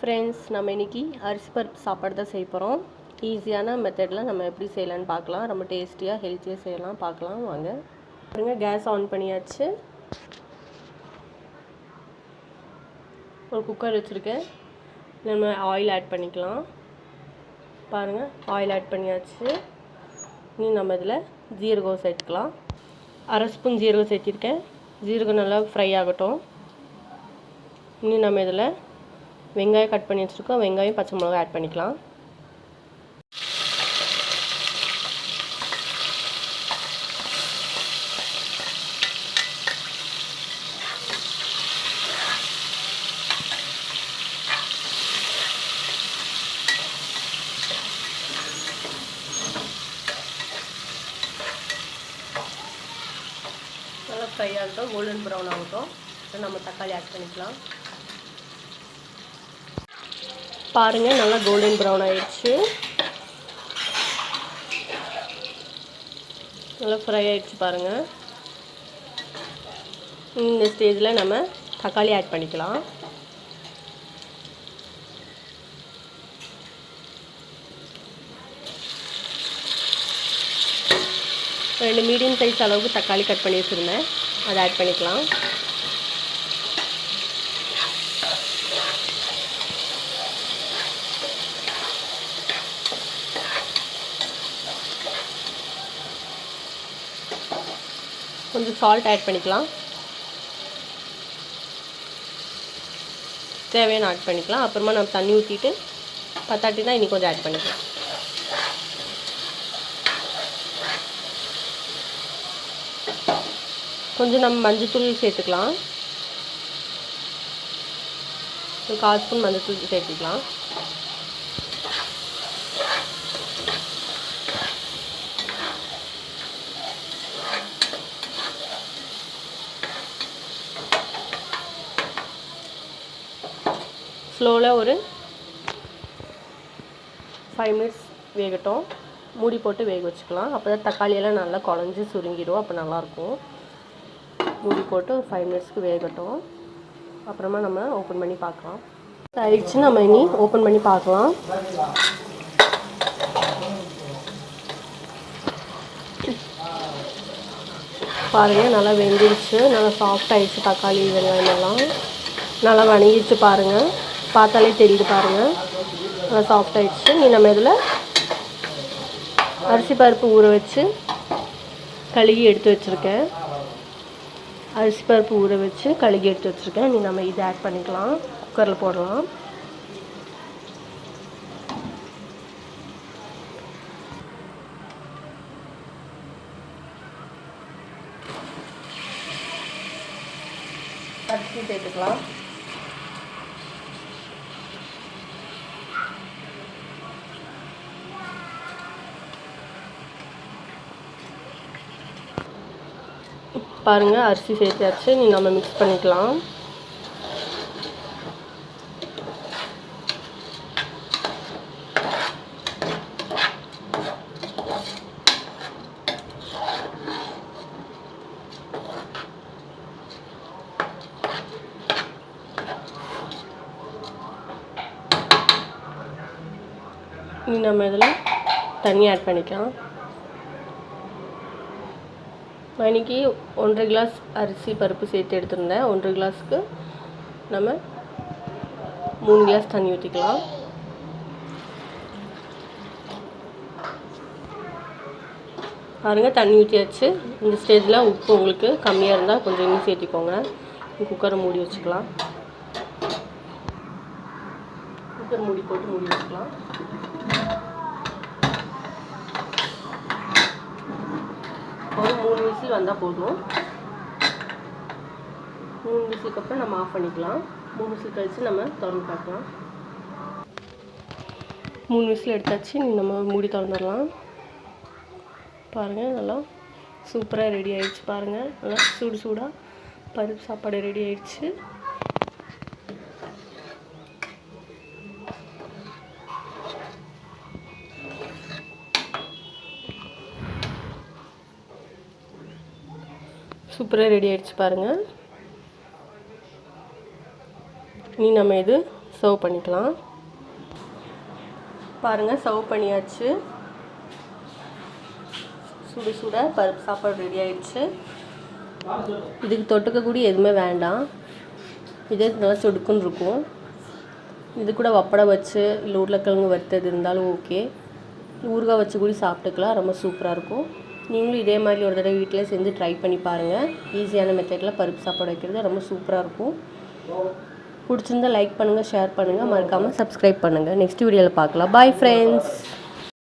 Friends நம்ம இன்னைக்கு அரிசி பருப்பு சாப்பாடு தான் செய்ய போகிறோம் ஈஸியான மெத்தடில் நம்ம எப்படி செய்யலான்னு பார்க்கலாம். ரொம்ப டேஸ்டியாக ஹெல்த்தியாக செய்யலாம். பார்க்கலாம் வாங்க. பாருங்க கேஸ் ஆன் பண்ணியாச்சு. ஒரு குக்கர் வச்சுருக்கேன். நம்ம ஆயில் ஆட் பண்ணிக்கலாம். பாருங்கள் ஆயில் ஆட் பண்ணியாச்சு. இனி நம்ம இதில் ஜீரகம் சேர்த்துக்கலாம். அரை ஸ்பூன் ஜீரகம் சேர்த்திருக்கேன். ஜீரகம் நல்லா ஃப்ரை ஆகட்டும். இனி நம்ம இதில் வெங்காயம் கட் பண்ணி வச்சுருக்கோம். வெங்காயம் பச்சை மிளகா ஆட் பண்ணிக்கலாம். நல்லா ஃப்ரை ஆகட்டும். கோல்டன் ப்ரௌன் ஆகட்டும். நம்ம தக்காளி ஆட் பண்ணிக்கலாம். பாருங்கள் நல்லா கோல்டன் ப்ரௌன் ஆயிடுச்சு. நல்லா ஃப்ரை ஆயிடுச்சு பாருங்கள் இந்த ஸ்டேஜில் நம்ம தக்காளி ஆட் பண்ணிக்கலாம். ரெண்டு மீடியம் சைஸ் அளவுக்கு தக்காளி கட் பண்ணி வச்சுருந்தேன். அதை ஆட் பண்ணிக்கலாம். கொஞ்சம் சால்ட் ஆட் பண்ணிக்கலாம். தேவையான ஆட் பண்ணிக்கலாம். அப்புறமா நம்ம தண்ணி ஊற்றிட்டு பத்தாட்டினா இன்னி கொஞ்சம் ஆட் பண்ணிக்கலாம். கொஞ்சம் நம்ம மஞ்சத்தூள் சேர்த்துக்கலாம். ஒரு கால் ஸ்பூன் மஞ்சத்தூள் சேர்த்துக்கலாம். ஸ்லோவில் ஒரு ஃபைவ் மினிட்ஸ் வேகட்டும். மூடி போட்டு வேக வச்சுக்கலாம். அப்போ தான் தக்காளியெல்லாம் நல்லா குழஞ்சி சுருங்கிடும். அப்போ நல்லாயிருக்கும். மூடி போட்டு ஒரு ஃபைவ் மினிட்ஸ்க்கு வேகட்டும். அப்புறமா நம்ம ஓப்பன் பண்ணி பார்க்கலாம். ஆயிடுச்சு நம்ம இனி ஓப்பன் பண்ணி பார்க்கலாம். பாருங்கள் நல்லா வெந்துருச்சு. நல்லா சாஃப்ட் ஆயிடுச்சு தக்காளி வெங்காயம் எல்லாம். நல்லா வணங்கிடுச்சு பாருங்கள் பார்த்தாலே தெரியுது பாருங்கள் நல்லா சாஃப்ட் ஆகிடுச்சு நீ நம்ம இதில் அரிசி பருப்பு ஊற வச்சு கழுகி எடுத்து வச்சுருக்கேன். அரிசி பருப்பு ஊற வச்சு கழுகி எடுத்து வச்சுருக்கேன். நீ நம்ம இதை ஆட் பண்ணிக்கலாம். குக்கரில் போடலாம். அரிசி சேர்த்துக்கலாம். பாருங்கள் அரிசி சேர்த்தாச்சு. நீ நம்ம மிக்ஸ் பண்ணிக்கலாம். இனி நம்ம இதில் தண்ணி ஆட் பண்ணிக்கலாம். நான் இன்றைக்கி ஒன்றரை கிளாஸ் அரிசி பருப்பு சேர்த்து எடுத்திருந்தேன். ஒன்றரை கிளாஸுக்கு நம்ம மூணு கிளாஸ் தண்ணி ஊற்றிக்கலாம் பாருங்கள் தண்ணி ஊற்றியாச்சு இந்த ஸ்டேஜில் உப்பு உங்களுக்கு கம்மியாக இருந்தால் கொஞ்சம் இன்னும் சேர்த்திக்கோங்க. குக்கரை மூடி வச்சுக்கலாம். குக்கர் மூடி போட்டு மூடி வச்சுக்கலாம் ஒரு மூணு விசில் வந்தால் போதும். மூணு விசிலுக்கு அப்புறம் நம்ம ஆஃப் பண்ணிக்கலாம். மூணு விசில் கழித்து நம்ம திறந்து பார்க்கலாம். மூணு விசில் எடுத்தாச்சு நம்ம மூடி திறந்துடலாம். பாருங்கள் நல்லா சூப்பராக ரெடி ஆகிடுச்சு பாருங்கள் நல்லா சூடு சூடாக பருப்பு சாப்பாடு ரெடி ஆகிடுச்சு சூப்பராக ரெடி ஆகிடுச்சு பாருங்கள் இனி நம்ம இது சர்வ் பண்ணிக்கலாம். பாருங்கள் சர்வ் பண்ணியாச்சு. சுடு சுட பருப்பு சாப்பாடு ரெடி ஆகிடுச்சு இதுக்கு தொட்டுக்கக்கூடிய எதுவுமே வேண்டாம். இதே நல்லா சொடுக்குன்னு இருக்கும். இது கூட வப்படம் வச்சு இல்லை உருளைக்கிழங்கு வறுத்தது இருந்தாலும் ஓகே ஊறுகாய் வச்சு கூட சாப்பிட்டுக்கலாம். ரொம்ப சூப்பராக இருக்கும். நீங்களும் இதே மாதிரி ஒரு தடவை வீட்டிலே செஞ்சு ட்ரை பண்ணி பாருங்கள் ஈஸியான மெத்தடில் பருப்பு சாப்பாடு வைக்கிறது ரொம்ப சூப்பராக இருக்கும். பிடிச்சிருந்தா லைக் பண்ணுங்கள் ஷேர் பண்ணுங்கள் மறக்காமல் சப்ஸ்கிரைப் பண்ணுங்கள் நெக்ஸ்ட் வீடியோவில் பார்க்கலாம். Bye friends